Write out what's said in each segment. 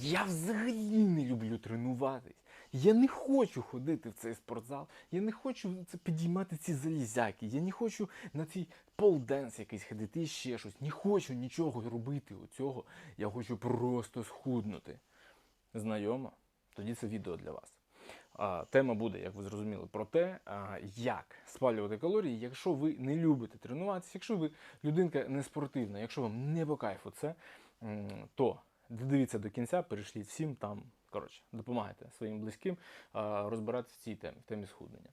Я взагалі не люблю тренуватись. Я не хочу ходити в цей спортзал. Я не хочу підіймати ці залізяки. Я не хочу на цей полденс якийсь ходити і ще щось. Не хочу нічого робити оцього. Я хочу просто схуднути. Знайомо? Тоді це відео для вас. Тема буде, як ви зрозуміли, про те, як спалювати калорії, якщо ви не любите тренуватися, якщо ви людинка не спортивна, якщо вам не по кайфу це, то додивіться до кінця, перейшліть всім там. Коротше, допомагайте своїм близьким розбиратися в цій темі, в темі схуднення.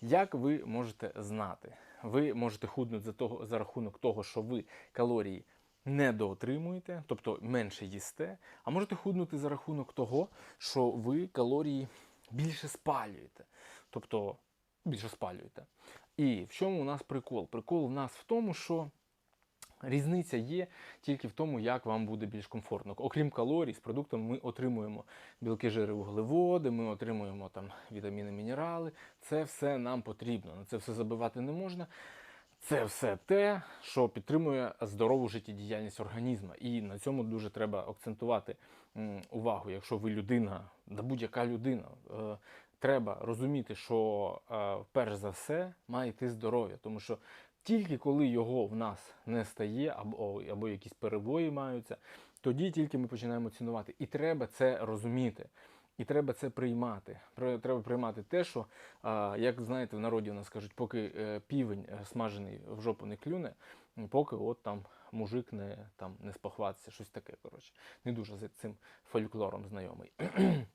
Як ви можете знати? Ви можете худнути за, того, за рахунок того, що ви калорії не доотримуєте, тобто менше їсте, а можете худнути за рахунок того, що ви калорії більше спалюєте. Тобто більше спалюєте. І в чому у нас прикол? Прикол у нас в тому, що різниця є тільки в тому, як вам буде більш комфортно. Окрім калорій, з продуктом ми отримуємо білки, жири, вуглеводи, ми отримуємо там вітаміни, мінерали. Це все нам потрібно. На це все забивати не можна. Це все те, що підтримує здорову життєдіяльність організму. І на цьому дуже треба акцентувати увагу. Якщо ви людина, да будь-яка людина, е, треба розуміти, що е, перш за все має йти здоров'я, тому що тільки коли його в нас не стає, або, або якісь перебої маються, тоді тільки ми починаємо цінувати. І треба це розуміти. І треба це приймати. Треба приймати те, що, як знаєте, в народі у нас кажуть, поки е, півень е, смажений в жопу не клюне, поки от там мужик не, там, не спохватиться, щось таке. Коротше. Не дуже з цим фольклором знайомий.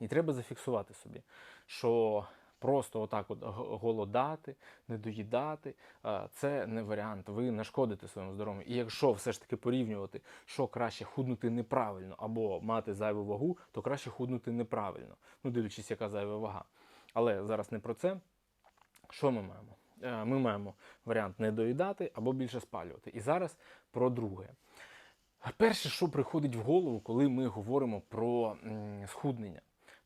І треба зафіксувати собі, що просто отак от голодати, не доїдати е, це не варіант. Ви нашкодите своєму здоров'ю. І якщо все ж таки порівнювати, що краще худнути неправильно або мати зайву вагу, то краще худнути неправильно. Ну, дивлячись, яка зайва вага. Але зараз не про це. Що ми маємо? Е, Ми маємо варіант не доїдати або більше спалювати. І зараз про друге. Перше, що приходить в голову, коли ми говоримо про схуднення,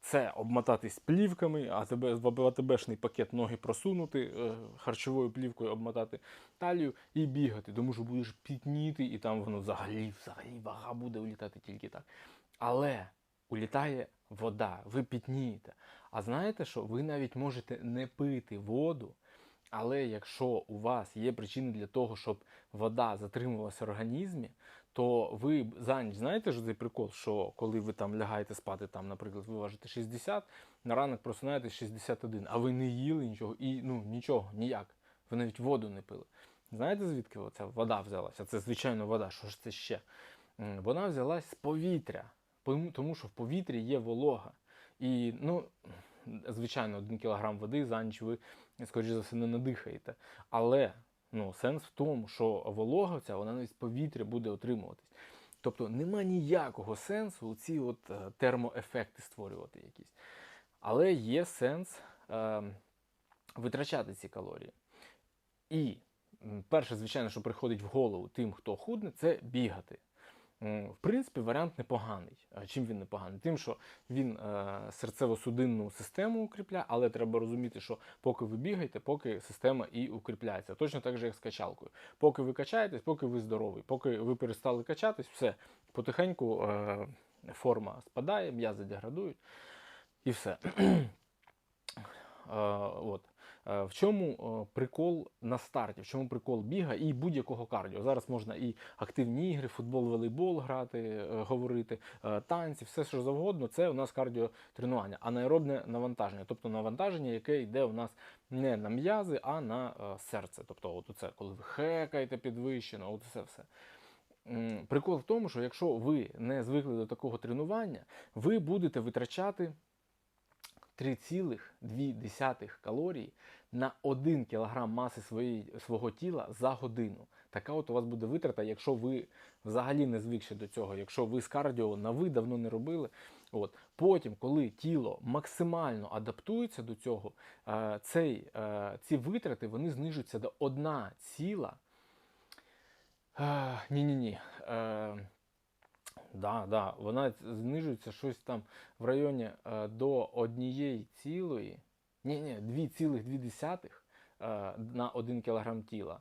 це обмотатись плівками, а тебе в АТБшний пакет ноги просунути, е, харчовою плівкою обмотати талію і бігати, тому що будеш пітніти, і там воно взагалі, взагалі вага буде улітати тільки так. Але улітає вода, ви пітнієте. А знаєте що? Ви навіть можете не пити воду, але якщо у вас є причини для того, щоб вода затримувалася в організмі, то ви за ніч знаєте ж цей прикол, що коли ви там лягаєте спати, там, наприклад, ви важите 60, на ранок просинаєтесь 61, а ви не їли нічого і ну нічого, ніяк. Ви навіть воду не пили. Знаєте, звідки ця вода взялася? Це звичайно вода. Що ж це ще? Вона взялась з повітря, тому що в повітрі є волога. І ну, звичайно, один кілограм води за ніч ви, скоріш за все, не надихаєте. Але ну, сенс в тому, що волога ця, вона навіть з повітря буде отримуватись. Тобто нема ніякого сенсу ці от е, термоефекти створювати якісь. Але є сенс е, витрачати ці калорії. І перше, звичайно, що приходить в голову тим, хто худне, це бігати. М, В принципі, варіант непоганий. Чим він непоганий? Тим, що він е, серцево-судинну систему укріпляє, але треба розуміти, що поки ви бігаєте, поки система і укріпляється. Точно так же, як з качалкою. Поки ви качаєтесь, поки ви здоровий, поки ви перестали качатись, все, потихеньку е, форма спадає, м'язи деградують і все. Е, от. Е, В чому е, прикол на старті, в чому прикол біга і будь-якого кардіо. Зараз можна і активні ігри, футбол, волейбол грати, е, говорити, танці, все що завгодно. Це у нас кардіотренування, анаеробне навантаження, тобто навантаження, яке йде у нас не на м'язи, а на серце. Тобто, от це, коли ви хекаєте підвищено, от це все. Прикол в тому, що якщо ви не звикли до такого тренування, ви будете витрачати 3,2 калорії на 1 кг маси своєї, свого тіла за годину. Така от у вас буде витрата, якщо ви взагалі не звикші до цього, якщо ви з кардіо на ви давно не робили. От. Потім, коли тіло максимально адаптується до цього, е, цей, е, ці витрати вони знижуються до 1 ціла. Ні-ні-ні. Да, да, вона знижується щось там в районі е, до однієї цілої, ні, ні, 2,2 е, на 1 кг тіла.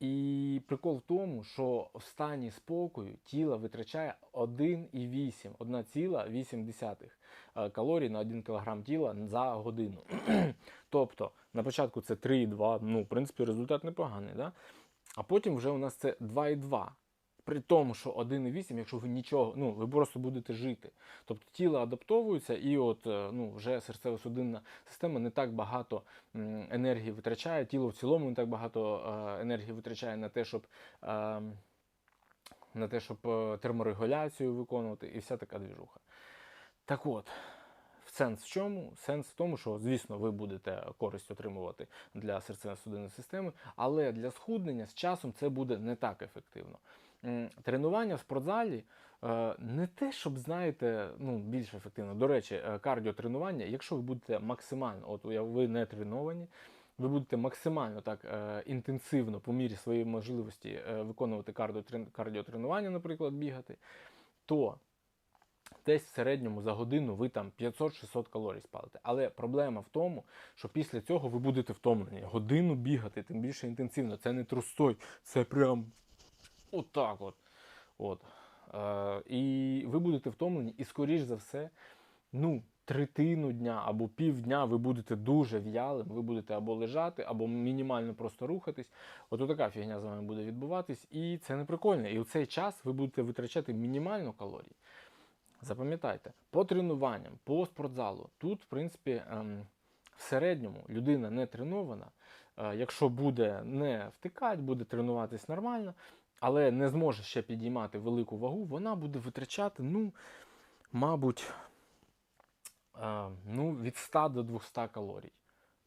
І прикол в тому, що в стані спокою тіло витрачає 1,8, 1,8 е, калорій на 1 кг тіла за годину. тобто на початку це 3,2, ну, в принципі, результат непоганий, да? а потім вже у нас це 2,2. При тому, що 1,8, якщо ви нічого, ну ви просто будете жити. Тобто тіло адаптовується, і от е, ну, вже серцево-судинна система не так багато енергії витрачає, тіло в цілому не так багато е, енергії витрачає на те, щоб е, на те, щоб терморегуляцію виконувати, і вся така двіжуха. Так от. Сенс в чому? Сенс в тому, що, звісно, ви будете користь отримувати для серцево-судинної системи, але для схуднення з часом це буде не так ефективно. Тренування в спортзалі е, не те, щоб знаєте, ну більш ефективно. До речі, е, кардіотренування, якщо ви будете максимально, от ви не треновані, ви будете максимально так е, інтенсивно по мірі своєї можливості виконувати кардіотренування, наприклад, бігати, то десь в середньому за годину ви там 500-600 калорій спалите. Але проблема в тому, що після цього ви будете втомлені. Годину бігати, тим більше інтенсивно. Це не трустой, це прям отак от. от. Е, і ви будете втомлені, і скоріш за все, ну, третину дня або півдня ви будете дуже в'ялим, ви будете або лежати, або мінімально просто рухатись. От така фігня з вами буде відбуватись, і це не прикольно. І у цей час ви будете витрачати мінімально калорій. Запам'ятайте, по тренуванням, по спортзалу, тут, в принципі, ем, в середньому людина не тренована. Е, якщо буде не втикати, буде тренуватись нормально, але не зможе ще підіймати велику вагу, вона буде витрачати, ну, мабуть, е, ну, від 100 до 200 калорій.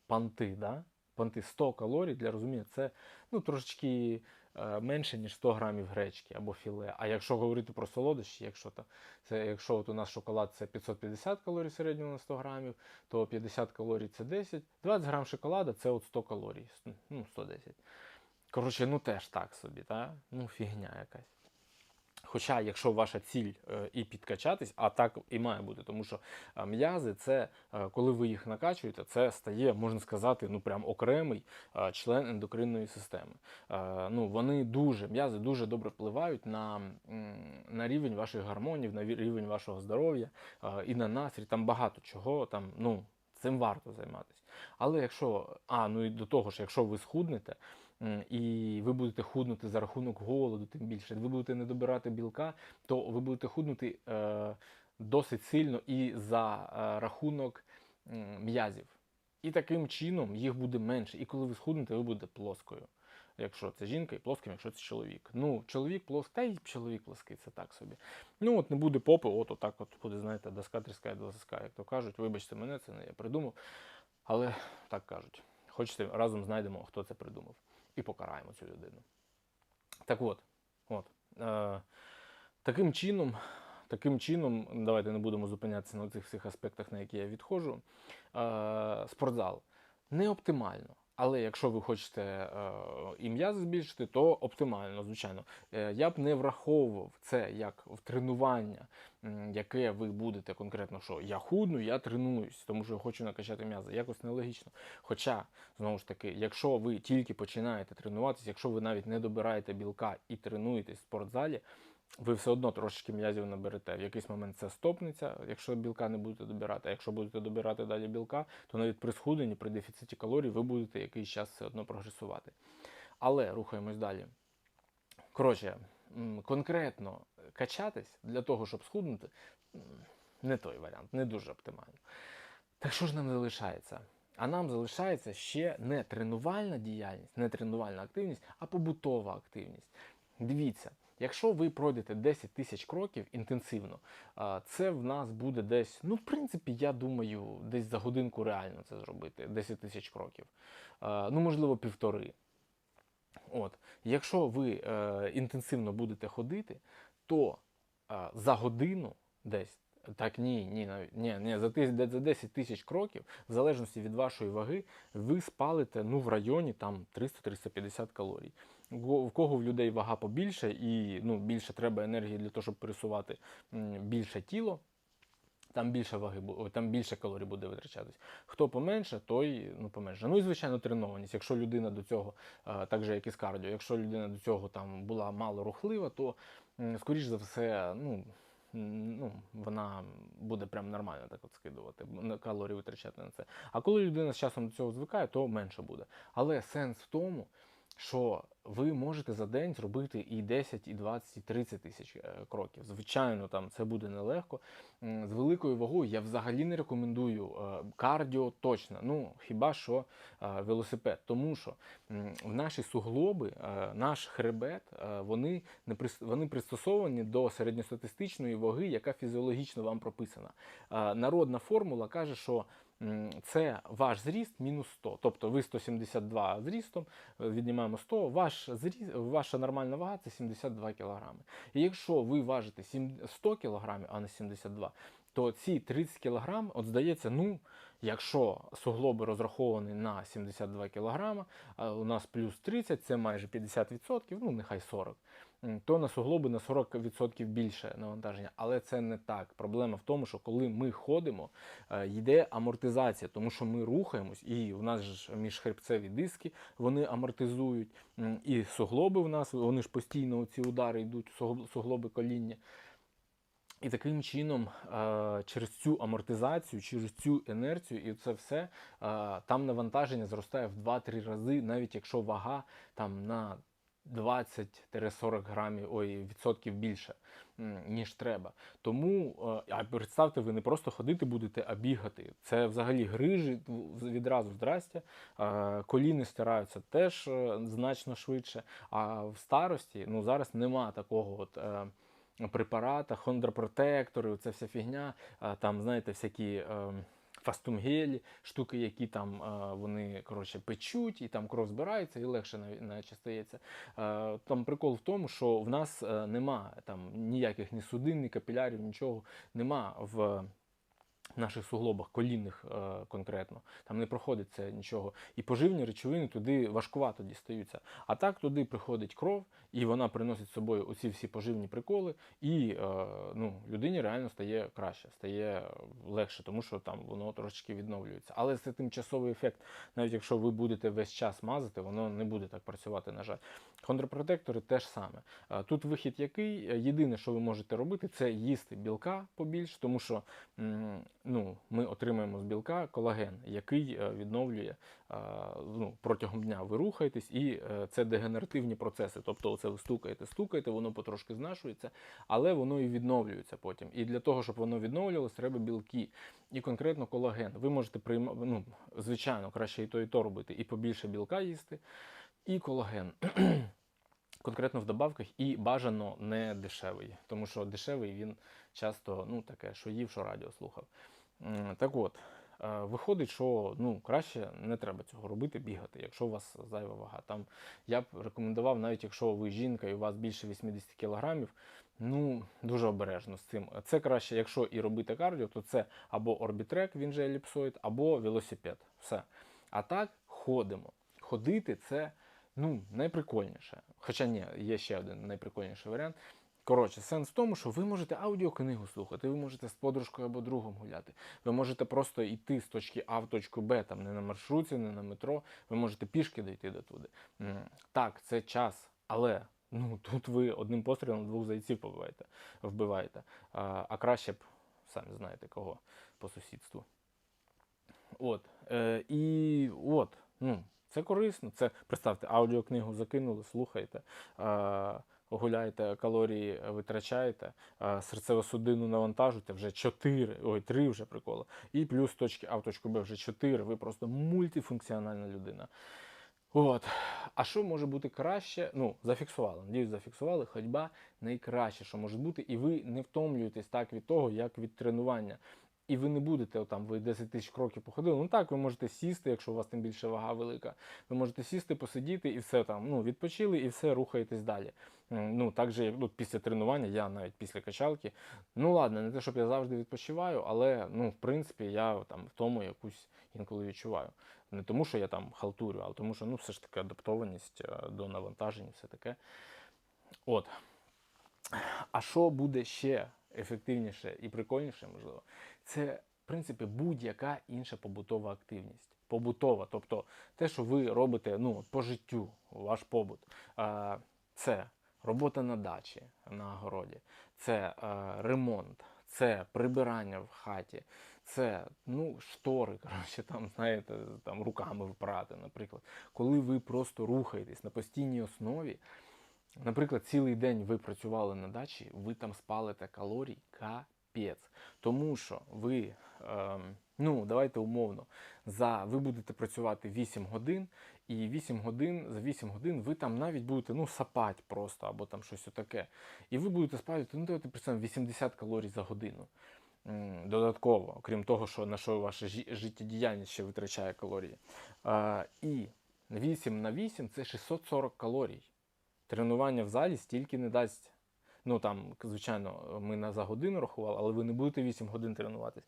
Панти, да? Панти 100 калорій, для розуміння, це ну, трошечки е, менше, ніж 100 грамів гречки або філе. А якщо говорити про солодощі, якщо, то, це, якщо от у нас шоколад це 550 калорій в середньому на 100 грамів, то 50 калорій це 10, 20 грам шоколада це от 100 калорій, ну 110. Коротше, ну теж так собі, та? ну фігня якась. Хоча, якщо ваша ціль е, і підкачатись, а так і має бути, тому що е, м'язи, це е, коли ви їх накачуєте, це стає, можна сказати, ну прям окремий член ендокринної системи. Ну вони дуже м'язи дуже добре впливають на, на рівень ваших гормонів, на рівень вашого здоров'я і на настрій. Там багато чого там, ну. Цим варто займатися. Але якщо, а ну і до того ж, якщо ви схуднете, і ви будете худнути за рахунок голоду, тим більше, ви будете не добирати білка, то ви будете худнути е, досить сильно і за е, рахунок м'язів. І таким чином їх буде менше. І коли ви схуднете, ви будете плоскою. Якщо це жінка, і плоским, якщо це чоловік. Ну, чоловік плоский, та й чоловік плоский, це так собі. Ну, от не буде попи, от отак от буде, знаєте, доска тріскає доска, як то кажуть. Вибачте мене, це не я придумав. Але так кажуть. Хочете, разом знайдемо, хто це придумав. І покараємо цю людину. Так от, от. Е, таким чином, таким чином, давайте не будемо зупинятися на цих всіх аспектах, на які я відходжу. Е, спортзал не оптимально. Але якщо ви хочете е, і м'язи збільшити, то оптимально, звичайно. Е, я б не враховував це як в тренування, яке ви будете конкретно, що я худну, я тренуюсь, тому що я хочу накачати м'язи. Якось нелогічно. Хоча, знову ж таки, якщо ви тільки починаєте тренуватися, якщо ви навіть не добираєте білка і тренуєтесь в спортзалі, ви все одно трошечки м'язів наберете. В якийсь момент це стопнеться, якщо білка не будете добирати. А якщо будете добирати далі білка, то навіть при схуденні, при дефіциті калорій, ви будете якийсь час все одно прогресувати. Але рухаємось далі. Коротше, конкретно качатись для того, щоб схуднути, не той варіант, не дуже оптимально. Так що ж нам залишається? А нам залишається ще не тренувальна діяльність, не тренувальна активність, а побутова активність. Дивіться, якщо ви пройдете 10 тисяч кроків інтенсивно, це в нас буде десь, ну, в принципі, я думаю, десь за годинку реально це зробити, 10 тисяч кроків. Ну, можливо, півтори. От, якщо ви е, інтенсивно будете ходити, то за годину десь. Так, ні, ні, ні, ні, за, за 10 тисяч кроків, в залежності від вашої ваги, ви спалите ну, в районі там 300-350 калорій. В кого в людей вага побільше і ну, більше треба енергії для того, щоб пересувати більше тіло, там більше ваги, там більше калорій буде витрачатись. Хто поменше, той ну поменше. Ну і звичайно, тренованість. Якщо людина до цього, е, так же як і з кардіо, якщо людина до цього там була мало рухлива, то скоріш за все, ну. Ну, вона буде прям нормально так от скидувати, калорії витрачати на це. А коли людина з часом до цього звикає, то менше буде. Але сенс в тому, що ви можете за день зробити і 10, і 20, і 30 тисяч е, кроків. Звичайно, там це буде нелегко. З великою вагою я взагалі не рекомендую е, кардіо точно. Ну хіба що е, велосипед, тому що в наші суглоби, наш хребет, вони не вони пристосовані до середньостатистичної ваги, яка фізіологічно вам прописана. Народна формула каже, що це ваш зріст мінус 100. Тобто ви 172 зрістом, е, віднімаємо 100, ваш зріст, ваша нормальна вага це 72 кг. І якщо ви важите 100 кг, а не 72, то ці 30 кг, от здається, ну, якщо суглоби розраховані на 72 кг, у нас плюс 30, це майже 50%, ну нехай 40, м, то на суглоби на 40% більше навантаження. Але це не так. Проблема в тому, що коли ми ходимо, е, йде амортизація, тому що ми рухаємось, і в нас ж міжхребцеві диски вони амортизують, і суглоби в нас, вони ж постійно ці удари йдуть, суглоби коління. І таким чином, е, через цю амортизацію, через цю інерцію, і це все, е, там навантаження зростає в 2-3 рази, навіть якщо вага там на 20-40 грамів ой, відсотків більше, ніж треба. Тому, е, а представте, ви не просто ходити будете, а бігати. Це взагалі грижі відразу здрастя. Е, Коліни стираються теж е, значно швидше. А в старості ну зараз нема такого от. Препарата, хондропротектори, це вся фігня, там, знаєте, всякі е, фастумгелі, штуки, які там е, вони коротше, печуть, і там кров збирається, і легше наче стається. Е, там прикол в тому, що в нас е, нема там ніяких ні судин, ні капілярів, нічого нема в наших суглобах, колінних е, конкретно. Там не проходить це нічого. І поживні речовини туди важкувато дістаються. А так туди приходить кров, і вона приносить з собою оці всі поживні приколи, і е, ну, людині реально стає краще, стає легше, тому що там воно трошечки відновлюється. Але це тимчасовий ефект. Навіть якщо ви будете весь час мазати, воно не буде так працювати, на жаль. Хондропротектори теж саме. Е, Тут вихід який? Е, Єдине, що ви можете робити, це їсти білка побільше, тому що ну, ми отримаємо з білка колаген, який е, відновлює ну, протягом дня. Ви рухаєтесь, і це дегенеративні процеси. Тобто, це ви стукаєте, стукаєте, воно потрошки знашується, але воно і відновлюється потім. І для того, щоб воно відновлювалося, треба білки. І конкретно колаген. Ви можете приймати, ну, звичайно, краще і то, і то робити, і побільше білка їсти, і колаген. Конкретно в добавках і бажано не дешевий, тому що дешевий він часто ну таке, що їв, що радіо слухав. Так от, е, виходить, що ну краще не треба цього робити, бігати, якщо у вас зайва вага. Там я б рекомендував, навіть якщо ви жінка і у вас більше 80 кілограмів, ну дуже обережно з цим. Це краще, якщо і робити кардіо, то це або орбітрек, він же еліпсоїд, або велосипед. Все. А так ходимо. Ходити це ну, найприкольніше. Хоча ні, є ще один найприкольніший варіант. Коротше, сенс в тому, що ви можете аудіокнигу слухати, ви можете з подружкою або другом гуляти. Ви можете просто йти з точки А в точку Б, там не на маршрутці, не на метро. Ви можете пішки дійти до туди. Так, це час, але ну тут ви одним пострілом двох зайців побиваєте, вбиваєте. А, а краще б самі знаєте кого по сусідству. От. Е, і от, ну, це корисно. Це представте, аудіокнигу закинули, слухаєте, е, гуляєте, калорії витрачаєте, серцево-судинну навантажуєте, вже 4, ой, 3 вже приколи. І плюс точки А в точку Б вже 4. Ви просто мультифункціональна людина. От. А що може бути краще? Ну, зафіксували. Надіюсь, зафіксували. Ходьба найкраще, що може бути, і ви не втомлюєтесь так від того, як від тренування. І ви не будете там, ви 10 тисяч кроків походили. Ну так, ви можете сісти, якщо у вас тим більше вага велика. Ви можете сісти, посидіти і все там. Ну, відпочили і все рухаєтесь далі. Ну, так же, як ну, після тренування, я навіть після качалки. Ну ладно, не те, щоб я завжди відпочиваю, але ну, в принципі, я там в тому якусь інколи відчуваю. Не тому, що я там халтурю, а тому, що ну, все ж таки адаптованість е, до навантажень, все таке. От. А що буде ще ефективніше і прикольніше, можливо, це в принципі будь-яка інша побутова активність. Побутова, тобто те, що ви робите ну, по життю, ваш побут. Це робота на дачі, на городі, це ремонт, це прибирання в хаті, це ну, штори, коротше, там, знаєте, там руками впрати, наприклад. Коли ви просто рухаєтесь на постійній основі, наприклад, цілий день ви працювали на дачі, ви там спалите калорій капець. Тому що ви, ем, ну, давайте умовно, за, ви будете працювати 8 годин, і 8 годин, за 8 годин ви там навіть будете ну, сапати просто, або там щось таке. І ви будете спалювати, ну давайте представимо, 80 калорій за годину. Додатково, окрім того, що на що ваша життєдіяльність ще витрачає калорії. А, і 8 на 8 це 640 калорій. Тренування в залі стільки не дасть. Ну там, звичайно, ми на за годину рахували, але ви не будете 8 годин тренуватись.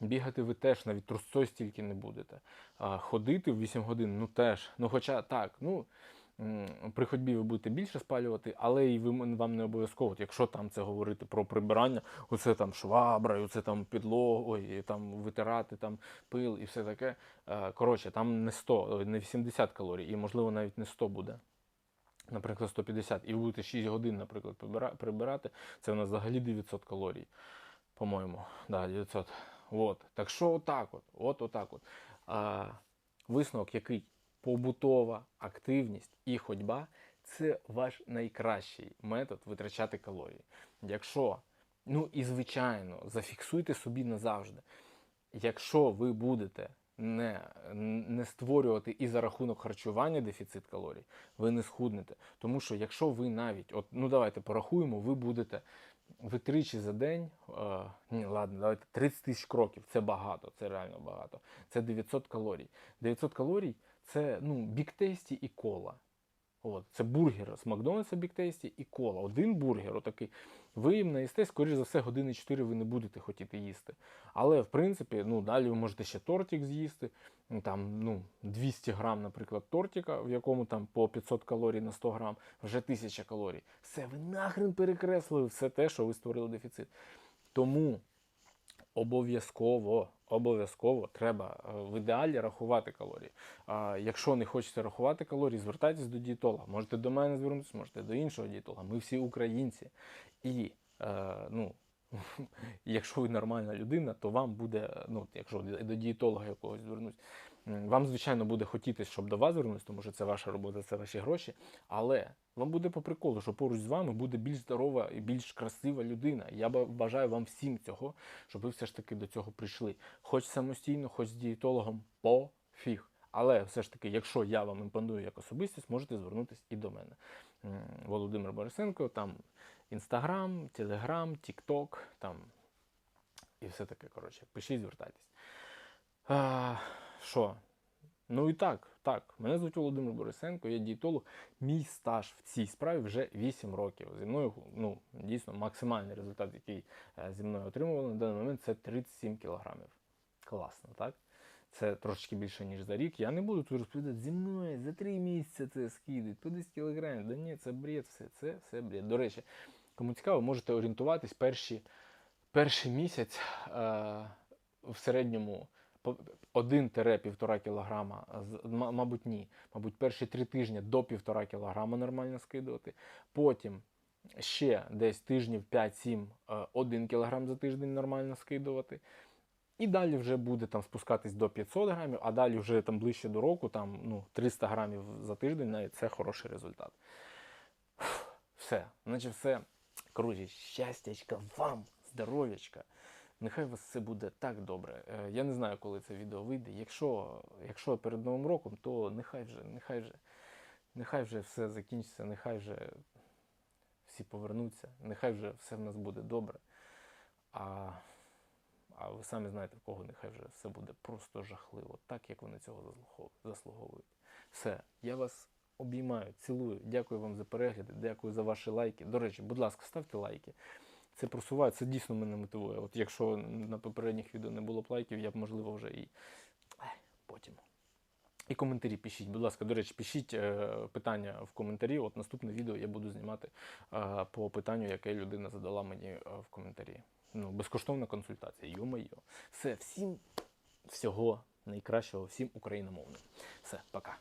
Бігати ви теж навіть трусцой стільки не будете. А ходити в 8 годин, ну теж. Ну, хоча так, ну при ходьбі ви будете більше спалювати, але і ви вам не обов'язково, якщо там це говорити про прибирання, оце там швабра, оце там підлогу, і там витирати там пил і все таке. Е, Коротше, там не 100, не 80 калорій, і можливо навіть не 100 буде. Наприклад, 150, і будете 6 годин, наприклад, прибирати, це у нас взагалі 900 калорій, по-моєму. Да, 900. От. Так що отак от, от отак от. А, висновок який? Побутова активність і ходьба це ваш найкращий метод витрачати калорії. Якщо, ну і звичайно, зафіксуйте собі назавжди. Якщо ви будете не, не створювати і за рахунок харчування дефіцит калорій, ви не схуднете. Тому що якщо ви навіть, от, ну давайте порахуємо, ви будете ви тричі за день, е, ні, ладно, давайте 30 тисяч кроків, це багато, це реально багато. Це 900 калорій. 900 калорій це ну, біктейсті і кола. От, це бургер з Макдональдса біктейсті і кола. Один бургер, отакий. Ви їм наїсте, скоріш за все, години 4 ви не будете хотіти їсти. Але в принципі, ну далі ви можете ще тортик з'їсти. Ну, Там ну, 200 грам, наприклад, тортика, в якому там по 500 калорій на 100 грам, вже 1000 калорій. Все, ви нахрен перекреслили все те, що ви створили дефіцит. Тому обов'язково, обов'язково треба е, в ідеалі рахувати калорії. А якщо не хочете рахувати калорії, звертайтесь до дієтолога. Можете до мене звернутися, можете до іншого дієтолога. Ми всі українці. І е, ну, якщо ви нормальна людина, то вам буде, ну, якщо до дієтолога якогось звернусь, м, вам, звичайно, буде хотітись, щоб до вас звернутися, тому що це ваша робота, це ваші гроші. Але вам буде по приколу, що поруч з вами буде більш здорова і більш красива людина. Я бажаю вам всім цього, щоб ви все ж таки до цього прийшли. Хоч самостійно, хоч з дієтологом, пофіг. Але все ж таки, якщо я вам імпоную як особистість, можете звернутися і до мене. Володимир Борисенко, там Інстаграм, Телеграм, Тікток, там і все таке. Коротше, пишіть, звертайтесь. Що? Ну і так, так. Мене звуть Володимир Борисенко, я дієтолог. Мій стаж в цій справі вже 8 років. Зі мною ну, дійсно максимальний результат, який е, зі мною отримували на даний момент, це 37 кілограмів. Класно, так? Це трошечки більше, ніж за рік. Я не буду тут розповідати зі мною за 3 місяці це скидують, по 10 кілограмів. Да ні, це бред, все, це все бред. До речі, кому цікаво, можете орієнтуватись перші, перший місяць е, в середньому 1-1,5 кілограма, мабуть, ні. Мабуть, перші три тижні до 1,5 кілограма нормально скидувати. Потім ще десь тижнів 5-7 е, 1 кілограм за тиждень нормально скидувати. І далі вже буде там спускатись до 500 грамів, а далі вже там ближче до року, там ну, 300 грамів за тиждень, навіть це хороший результат. Все, наче все. Коротше, щастячка вам, здоров'ячка. Нехай у вас все буде так добре. Е, Я не знаю, коли це відео вийде. Якщо, якщо перед Новим роком, то нехай вже, нехай вже, нехай вже все закінчиться, нехай вже всі повернуться, нехай вже все в нас буде добре. А, а ви самі знаєте, в кого нехай вже все буде просто жахливо, так як вони цього заслуговують. Все, я вас обіймаю, цілую. Дякую вам за перегляди, дякую за ваші лайки. До речі, будь ласка, ставте лайки. Це просуває, це дійсно мене мотивує. От якщо на попередніх відео не було б лайків, я б можливо вже і потім. І коментарі пишіть, будь ласка, до речі, пишіть е, питання в коментарі. От наступне відео я буду знімати е, по питанню, яке людина задала мені е, в коментарі. Ну, безкоштовна консультація. Йо-моє. Все, всім всього найкращого, всім україномовним. Все, пока.